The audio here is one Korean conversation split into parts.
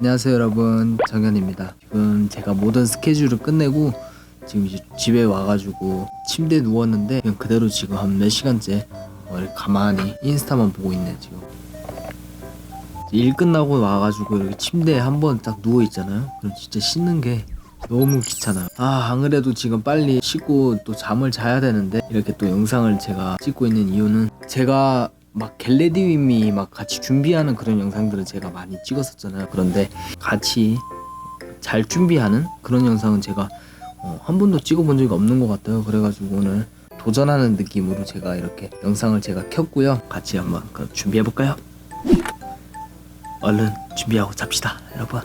안녕하세요 여러분. 정현입니다. 지금 제가 모든 스케줄을 끝내고 지금 이제 집에 와가지고 침대에 누웠는데 그냥 그대로 지금 한 몇 시간째 가만히 인스타만 보고 있네 지금. 일 끝나고 와가지고 이렇게 침대에 한 번 딱 누워 있잖아요. 그럼 진짜 씻는 게 너무 귀찮아요. 아안 그래도 지금 빨리 씻고 또 잠을 자야 되는데 이렇게 또 영상을 제가 찍고 있는 이유는 제가 막 겟레디윈미 막 같이 준비하는 그런 영상들을 제가 많이 찍었었잖아요. 그런데 같이 잘 준비하는 그런 영상은 제가 어, 한 번도 찍어본 적이 없는 것 같아요. 그래가지고 오늘 도전하는 느낌으로 제가 이렇게 영상을 제가 켰고요. 같이 한번 그럼 준비해볼까요? 얼른 준비하고 잡시다 여러분.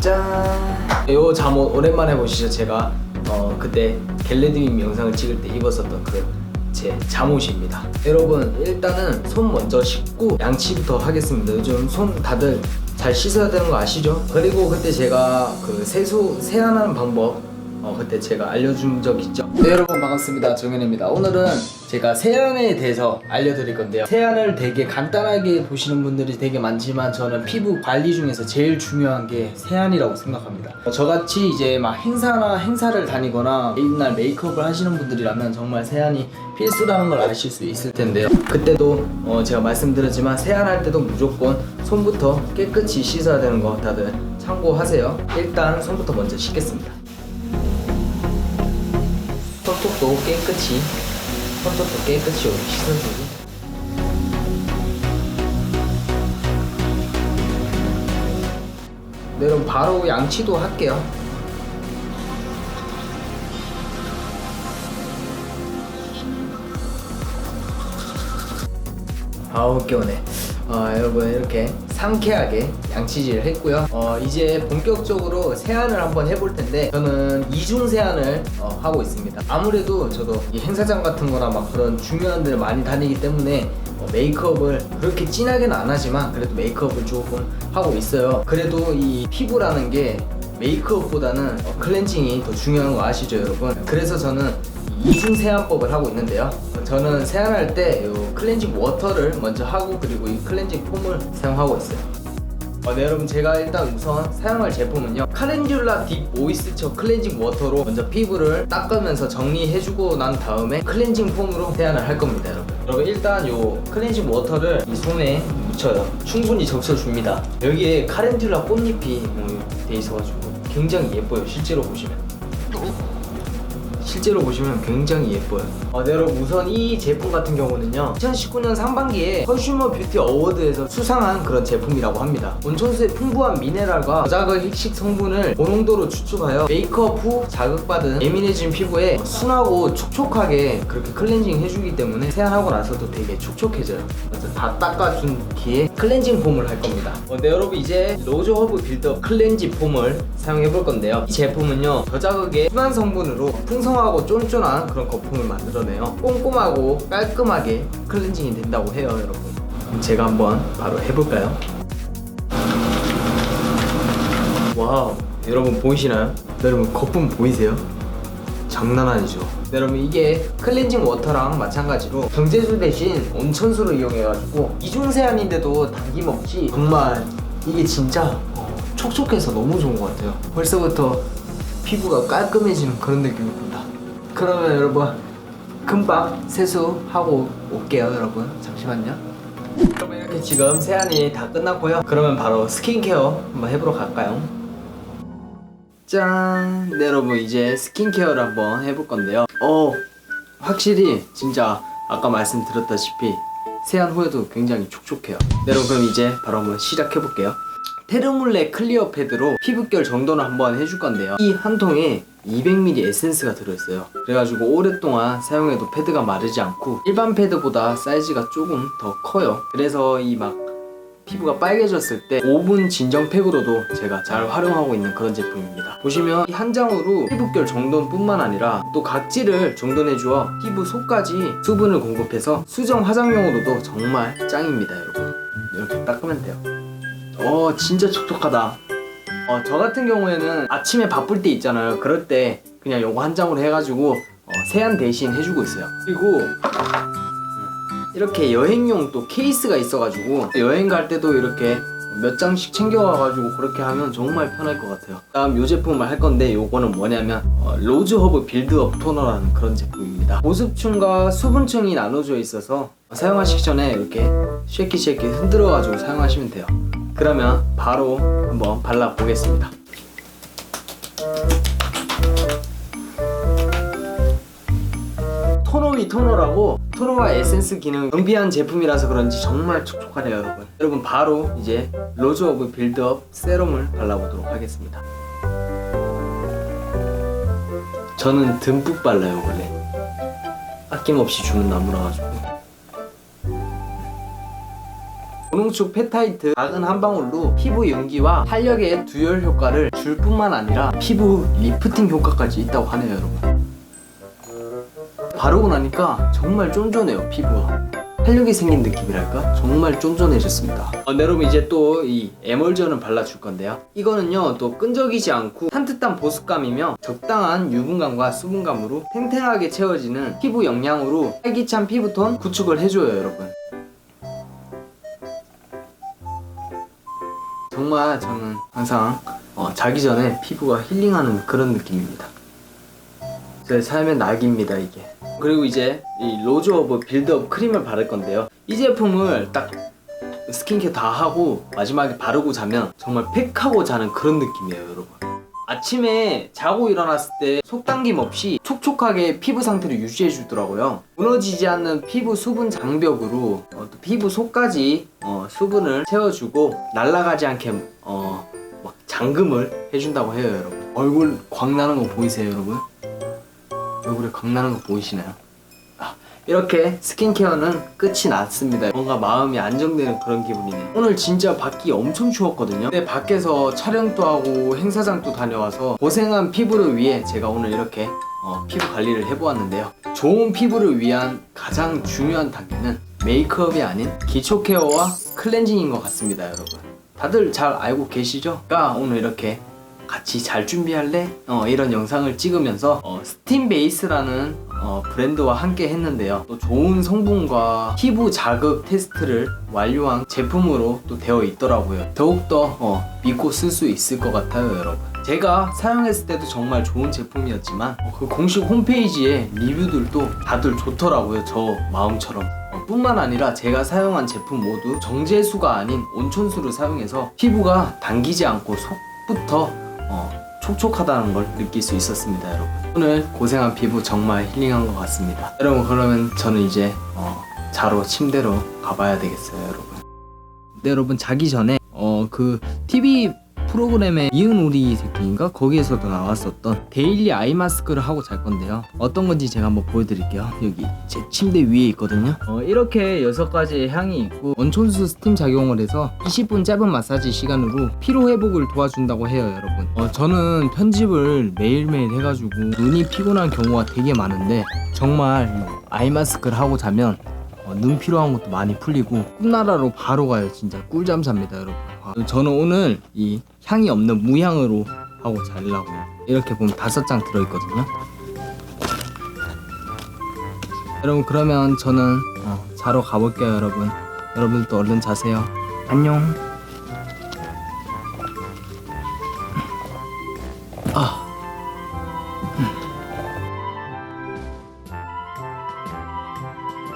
짠! 요 잠옷 오랜만에 보시죠 제가. 어 그때 겟레드윈 영상을 찍을 때 입었었던 그 제 잠옷입니다 여러분 일단은 손 먼저 씻고 양치부터 하겠습니다 요즘 손 다들 잘 씻어야 되는 거 아시죠? 그리고 그때 제가 그 세수 세안하는 방법 어 그때 제가 알려준 적 있죠? 네 여러분 반갑습니다. 정현입니다. 오늘은 제가 세안에 대해서 알려드릴 건데요. 세안을 되게 간단하게 보시는 분들이 되게 많지만 저는 피부 관리 중에서 제일 중요한 게 세안이라고 생각합니다. 어, 저같이 이제 막 행사나 행사를 다니거나 맨날 메이크업을 하시는 분들이라면 정말 세안이 필수라는 걸 아실 수 있을 텐데요. 그때도 어, 제가 말씀드렸지만 세안할 때도 무조건 손부터 깨끗이 씻어야 되는 거 다들 참고하세요. 일단 손부터 먼저 씻겠습니다 손톱도 깨끗이 손톱도 깨끗이 씻어주고. 네, 그럼 바로 양치도 할게요. 아우 깨우네 어, 여러분 이렇게 상쾌하게 양치질을 했고요. 어, 이제 본격적으로 세안을 한번 해볼 텐데 저는 이중 세안을 어, 하고 있습니다. 아무래도 저도 이 행사장 같은 거나 막 그런 중요한 데를 많이 다니기 때문에 어, 메이크업을 그렇게 진하게는 안 하지만 그래도 메이크업을 조금 하고 있어요. 그래도 이 피부라는 게 메이크업보다는 어, 클렌징이 더 중요한 거 아시죠 여러분? 그래서 저는 이중 세안법을 하고 있는데요. 저는 세안할 때요 클렌징 워터를 먼저 하고 그리고 이 클렌징 폼을 사용하고 있어요. 어, 네 여러분 제가 일단 우선 사용할 제품은요. 카렌듈라 딥 모이스처 클렌징 워터로 먼저 피부를 닦으면서 정리해주고 난 다음에 클렌징 폼으로 세안을 할 겁니다 여러분. 여러분 일단 요 클렌징 워터를 이 손에 묻혀요. 충분히 적셔줍니다. 여기에 카렌듈라 꽃잎이 음, 돼 있어가지고 굉장히 예뻐요 실제로 보시면 실제로 보시면 굉장히 예뻐요. 어, 네, 여러분 우선 이 제품 같은 경우는요. 2019년 상반기에 컨슈머 뷰티 어워드에서 수상한 그런 제품이라고 합니다. 온천수의 풍부한 미네랄과 저자극 핵식 성분을 고농도로 추출하여 메이크업 후 자극받은 예민해진 피부에 순하고 촉촉하게 그렇게 클렌징 해주기 때문에 세안하고 나서도 되게 촉촉해져요. 그래서 다 닦아준 뒤에 클렌징 폼을 할 겁니다. 어, 네, 여러분 이제 로즈 허브 빌드업 클렌징 폼을 사용해 볼 건데요. 이 제품은요 저자극의 순한 성분으로 풍성하고 쫀쫀한 그런 거품을 만들어내요. 꼼꼼하고 깔끔하게 클렌징이 된다고 해요, 여러분. 제가 한번 바로 해볼까요? 와우, 여러분 보이시나요? 네, 여러분 거품 보이세요? 장난 아니죠. 네, 여러분 이게 클렌징 워터랑 마찬가지로 정제수 대신 온천수를 이용해가지고 이중 세안인데도 당김 없이 정말 이게 진짜 어, 촉촉해서 너무 좋은 것 같아요. 벌써부터 피부가 깔끔해지는 그런 느낌이 듭니다. 그러면 여러분 금방 세수하고 올게요, 여러분. 잠시만요. 여러분 이렇게 지금 세안이 다 끝났고요. 그러면 바로 스킨케어 한번 해보러 갈까요? 짠! 네 여러분 이제 스킨케어를 한번 해볼 건데요 어 확실히 진짜 아까 말씀드렸다시피 세안 후에도 굉장히 촉촉해요 네 여러분 그럼 이제 바로 한번 시작해 볼게요 테르몰레 클리어 패드로 피부결 정돈을 한번 해줄 건데요 이 한 통에 200ml 에센스가 들어있어요 그래가지고 오랫동안 사용해도 패드가 마르지 않고 일반 패드보다 사이즈가 조금 더 커요 그래서 이 막 피부가 빨개졌을 때 5분 진정팩으로도 제가 잘 활용하고 있는 그런 제품입니다. 보시면 이 한 장으로 피부결 정돈뿐만 아니라 또 각질을 정돈해 주어 피부 속까지 수분을 공급해서 수정 화장용으로도 정말 짱입니다, 여러분. 이렇게 닦으면 돼요. 어, 진짜 촉촉하다. 어, 저 같은 경우에는 아침에 바쁠 때 있잖아요. 그럴 때 그냥 요거 한 장으로 해가지고 어, 세안 대신 해주고 있어요. 그리고 이렇게 여행용 또 케이스가 있어가지고 여행 갈 때도 이렇게 몇 장씩 챙겨와가지고 그렇게 하면 정말 편할 것 같아요. 다음 요 제품을 할 건데 요거는 뭐냐면 어, 로즈 허브 빌드업 토너라는 그런 제품입니다. 보습층과 수분층이 나눠져 있어서 사용하시기 전에 이렇게 쉐키 쉐키 흔들어가지고 사용하시면 돼요. 그러면 바로 한번 발라 보겠습니다. 토너 위 토너라고 토너와 에센스 기능 정비한 제품이라서 그런지 정말 촉촉하네요 여러분. 여러분 바로 이제 로즈 오브 빌드업 세럼을 발라보도록 하겠습니다. 저는 듬뿍 발라요 원래. 아낌없이 주문 나무라 가지고 고농축 페타이트 작은 한 방울로 피부 윤기와 탄력의 두열 효과를 줄 뿐만 아니라 피부 리프팅 효과까지 있다고 하네요 여러분. 바르고 나니까 정말 쫀쫀해요 피부가. 탄력이 생긴 느낌이랄까? 정말 쫀쫀해졌습니다. 어, 네, 여러분 이제 또 이 에멀전을 발라줄 건데요. 이거는요 또 끈적이지 않고 산뜻한 보습감이며 적당한 유분감과 수분감으로 탱탱하게 채워지는 피부 영양으로 활기찬 피부톤 구축을 해줘요 여러분 정말 저는 항상 어, 자기 전에 피부가 힐링하는 그런 느낌입니다. 제 삶의 낙입니다 이게. 그리고 이제 이 로즈 오브 빌드업 크림을 바를 건데요. 이 제품을 딱 스킨케어 다 하고 마지막에 바르고 자면 정말 팩하고 자는 그런 느낌이에요 여러분 아침에 자고 일어났을 때 속당김 없이 촉촉하게 피부 상태를 유지해 주더라고요 무너지지 않는 피부 수분 장벽으로 어, 또 피부 속까지 어, 수분을 채워주고 날아가지 않게 어, 막 잠금을 해준다고 해요 여러분 얼굴 광 나는 거 보이세요 여러분? 얼굴에 광 나는 거 보이시나요? 아, 이렇게 스킨케어는 끝이 났습니다. 뭔가 마음이 안정되는 그런 기분이네요. 오늘 진짜 밖이 엄청 추웠거든요. 근데 밖에서 촬영도 하고 행사장도 다녀와서 고생한 피부를 위해 제가 오늘 이렇게 어, 피부 관리를 해보았는데요. 좋은 피부를 위한 가장 중요한 단계는 메이크업이 아닌 기초 케어와 클렌징인 것 같습니다, 여러분. 다들 잘 알고 계시죠? 가 오늘 이렇게 같이 잘 준비할래? 어, 이런 영상을 찍으면서 어, 스팀 베이스라는 어, 브랜드와 함께 했는데요. 또 좋은 성분과 피부 자극 테스트를 완료한 제품으로 또 되어 있더라고요. 더욱더 어, 믿고 쓸 수 있을 것 같아요, 여러분. 제가 사용했을 때도 정말 좋은 제품이었지만 어, 그 공식 홈페이지에 리뷰들도 다들 좋더라고요, 저 마음처럼. 어, 뿐만 아니라 제가 사용한 제품 모두 정제수가 아닌 온천수를 사용해서 피부가 당기지 않고 속부터 어, 촉촉하다는 걸 느낄 수 있었습니다, 여러분. 오늘 고생한 피부 정말 힐링한 것 같습니다. 여러분, 그러면 저는 이제 어, 자러 침대로 가봐야 되겠어요, 여러분. 네, 여러분 자기 전에 어 그 TV 프로그램에 이은 우리 새끼인가 거기에서도 나왔었던 데일리 아이 마스크를 하고 잘 건데요. 어떤 건지 제가 한번 보여드릴게요. 여기 제 침대 위에 있거든요. 어, 이렇게 여섯 가지의 향이 있고 온천수 스팀 작용을 해서 20분 짧은 마사지 시간으로 피로 회복을 도와준다고 해요, 여러분. 어, 저는 편집을 매일매일 해가지고 눈이 피곤한 경우가 되게 많은데 정말 이 아이 마스크를 하고 자면 어, 눈 피로한 것도 많이 풀리고 꿈나라로 바로 가요 진짜 꿀잠 삽니다 여러분 아, 저는 오늘 이 향이 없는 무향으로 하고 자려고요 이렇게 보면 다섯 장 들어있거든요. 여러분 그러면 저는 어, 자러 가볼게요 여러분. 여러분들도 얼른 자세요. 안녕